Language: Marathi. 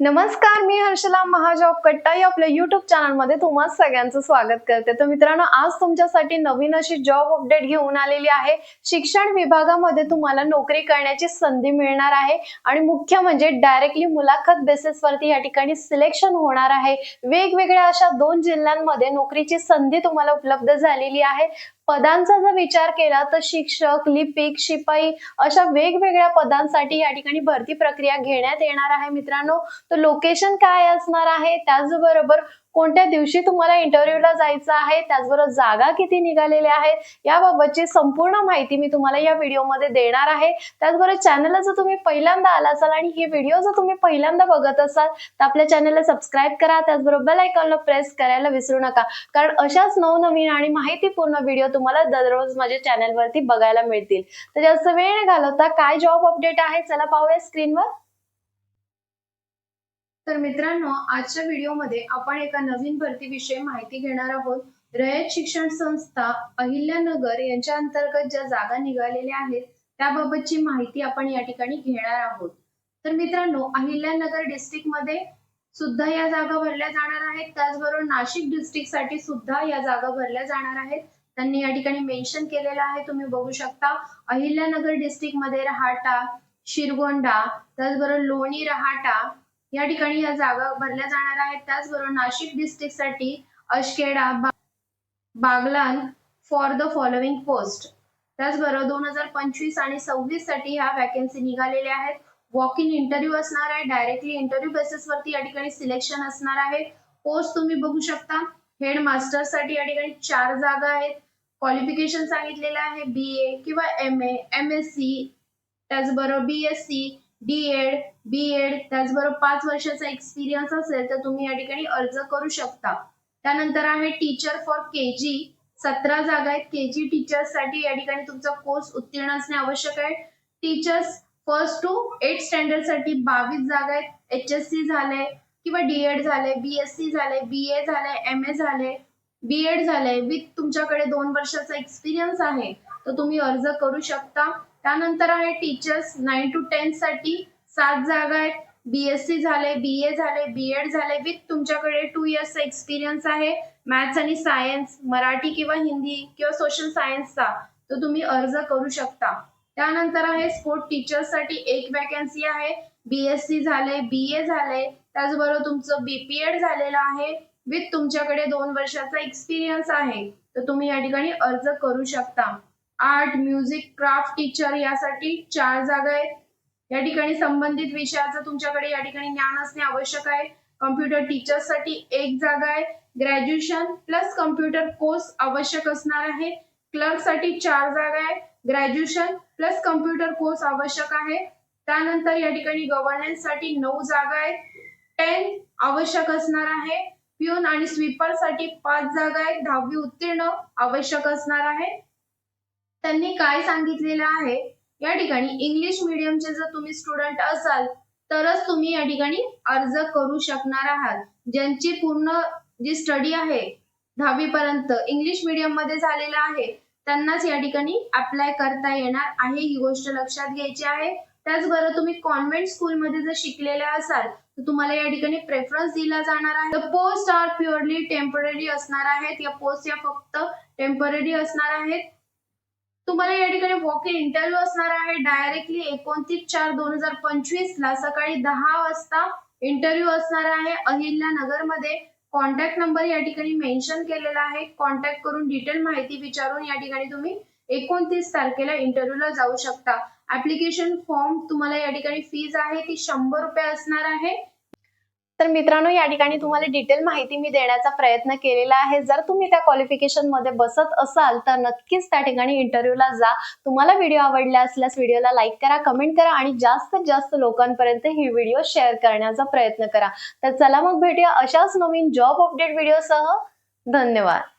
नमस्कार मी हर्षला महाजॉब कट्टा या आपल्या युट्यूब चॅनलमध्ये तुम्हा सगळ्यांचं स्वागत करते. तर मित्रांनो आज तुमच्यासाठी नवीन अशी जॉब अपडेट घेऊन आलेली आहे. शिक्षण विभागामध्ये तुम्हाला नोकरी करण्याची संधी मिळणार आहे. आणि मुख्य म्हणजे डायरेक्टली मुलाखत बेसिसवरती या ठिकाणी सिलेक्शन होणार आहे. वेगवेगळ्या अशा दोन जिल्ह्यांमध्ये नोकरीची संधी तुम्हाला उपलब्ध झालेली आहे. पदांचा जर विचार केला तर शिक्षक लिपिक शिपाई अशा वेगवेगळ्या पदांसाठी या ठिकाणी भरती प्रक्रिया घेण्यात येणार आहे. मित्रांनो तर लोकेशन काय असणार आहे? त्याचबरोबर कोणत्या दिवशी तुम्हाला इंटरव्ह्यूला जायचं आहे त्याचबरोबर जागा किती निघालेल्या आहेत याबाबतची संपूर्ण माहिती मी तुम्हाला या व्हिडिओमध्ये देणार आहे. त्याचबरोबर चॅनलला जर तुम्ही पहिल्यांदा आला असाल आणि ही व्हिडिओ जर तुम्ही पहिल्यांदा बघत असाल तर आपल्या चॅनलला सबस्क्राईब करा त्याचबरोबर बेल आयकॉनला प्रेस करायला विसरू नका. कारण अशाच नवनवीन आणि माहितीपूर्ण व्हिडिओ तुम्हाला दररोज माझ्या चॅनलवरती बघायला मिळतील. तर जास्त वेळ घालवता काय जॉब अपडेट आहे चला पाहूया स्क्रीनवर तर मित्रांनो आजच्या व्हिडिओमध्ये आपण एका नवीन भरतीविषयी माहिती घेणार आहोत. रयत शिक्षण संस्था अहिल्यानगर यांच्या अंतर्गत ज्या जागा निघालेल्या आहेत त्याबाबतची माहिती आपण या ठिकाणी घेणार आहोत. तर मित्रांनो अहिल्यानगर डिस्ट्रिक्टमध्ये सुद्धा या जागा भरल्या जाणार आहेत. त्याचबरोबर नाशिक डिस्ट्रिक्टसाठी सुद्धा या जागा भरल्या जाणार आहेत. त्यांनी या ठिकाणी मेन्शन केलेलं आहे तुम्ही बघू शकता. अहिल्यानगर डिस्ट्रिक्टमध्ये रहाटा शिरगोंडा त्याचबरोबर लोणी रहाटा या ठिकाणी या जागा भरल्या जाणार आहेत. त्याचबरोबर नाशिक डिस्ट्रिक्टसाठी अशकेडा Baglan for the following post त्याचबरोबर दोन हजार पंचवीस आणि सव्वीससाठी ह्या वॅकन्सी निघालेल्या आहेत. वॉक इन इंटरव्ह्यू असणार आहे. डायरेक्टली इंटरव्ह्यू बेसिस वरती या ठिकाणी सिलेक्शन असणार आहे. पोस्ट तुम्ही बघू शकता. हेड मास्टरसाठी या ठिकाणी चार जागा आहेत. क्वालिफिकेशन सांगितलेलं आहे. बी ए किंवा M A M S C त्याचबरोबर B S C D Ed B Ed त्याचबरोबर पाच वर्षाचा एक्सपिरियन्स असेल तर तुम्ही या ठिकाणी अर्ज करू शकता. त्यानंतर आहे टीचर फॉर के जी सतरा जागा आहेत. के जी टीचर्ससाठी या ठिकाणी तुमचा कोर्स उत्तीर्ण असणे आवश्यक आहे. टीचर्स फर्स्ट टू एट स्टँडर्डसाठी बावीस जागा आहेत. एच एस सी झाले किंवा डी एड झाले बी एस सी झाले बी ए झाले एम ए झाले. बी एड झाले. विथ तुमच्याकडे दोन वर्षाचा एक्सपिरियन्स आहे तर तुम्ही अर्ज करू शकता. त्यानंतर आहे टीचर्स नाईन टू टेन साठी सात जागा आहेत. बीएससी झाले बी ए झाले बी एड झाले विथ तुमच्याकडे टू इयर्सचा एक्सपिरियन्स आहे. मॅथ्स आणि सायन्स मराठी किंवा हिंदी किंवा सोशल सायन्सचा तर तुम्ही अर्ज करू शकता. त्यानंतर आहे स्पोर्ट टीचर्ससाठी एक वॅकन्सी आहे. बीएससी झाले बी ए झाले. त्याचबरोबर तुमचं बीपीएड झालेलं आहे. विथ तुमच्याकडे दोन वर्षाचा एक्सपिरियन्स आहे. तर तुम्ही या ठिकाणी अर्ज करू शकता. आर्ट म्युझिक क्राफ्ट टीचर यासाठी चार जागा आहेत. या ठिकाणी संबंधित विषयाचं तुमच्याकडे या ठिकाणी ज्ञान असणे आवश्यक आहे. कम्प्युटर टीचरसाठी एक जागा आहे. ग्रॅज्युएशन प्लस कम्प्युटर कोर्स आवश्यक असणार आहे. क्लर्कसाठी चार जागा आहे. ग्रॅज्युएशन प्लस कम्प्युटर कोर्स आवश्यक आहे. त्यानंतर या ठिकाणी गव्हर्नन्ससाठी नऊ जागा आहेत. टेन आवश्यक असणार आहे. पिऊन आणि स्वीपरसाठी पाच जागा आहेत. दहावी उत्तीर्ण आवश्यक असणार आहे. त्यांनी काय सांगितलेलं आहे? या ठिकाणी इंग्लिश मिडियमचे जर तुम्ही स्टुडंट असाल तरच तुम्ही या ठिकाणी अर्ज करू शकणार आहात. ज्यांची पूर्ण जी स्टडी आहे दहावी पर्यंत इंग्लिश मिडियममध्ये झालेला आहे त्यांनाच या ठिकाणी अप्लाय करता येणार आहे ही गोष्ट लक्षात घ्यायची आहे. त्याचबरोबर तुम्ही कॉन्व्हेंट स्कूलमध्ये जर शिकलेले असाल तर तुम्हाला या ठिकाणी प्रेफरन्स दिला जाणार आहे. पोस्ट आर प्युअरली टेंपररी असणार आहेत. या पोस्ट या फक्त टेंपररी असणार आहेत. तुम्हाला या ठिकाणी वॉक इन इंटरव्ह्यू असणार आहे. डायरेक्टली एकोणतीस चार दोन हजार पंचवीस ला सकाळी दहा वाजता इंटरव्ह्यू असणार आहे. अहिल्यानगरमध्ये कॉन्टॅक्ट नंबर या ठिकाणी मेन्शन केलेला आहे. कॉन्टॅक्ट करून डिटेल माहिती विचारून या ठिकाणी तुम्ही एकोणतीस तारखेला इंटरव्ह्यूला जाऊ शकता. ऍप्लिकेशन फॉर्म तुम्हाला या ठिकाणी फीज आहे. ती शंभर रुपये असणार आहे. तर मित्रांनो या ठिकाणी तुम्हाला डिटेल माहिती मी देण्याचा प्रयत्न केलेला आहे. जर तुम्ही त्या क्वालिफिकेशनमध्ये बसत असाल तर नक्कीच त्या ठिकाणी इंटरव्ह्यूला जा. तुम्हाला व्हिडिओ आवडला असल्यास व्हिडिओला लाईक करा कमेंट करा आणि जास्तीत जास्त लोकांपर्यंत ही व्हिडिओ शेअर करण्याचा प्रयत्न करा. तर चला मग भेटूया अशाच नवीन जॉब अपडेट व्हिडिओसह धन्यवाद.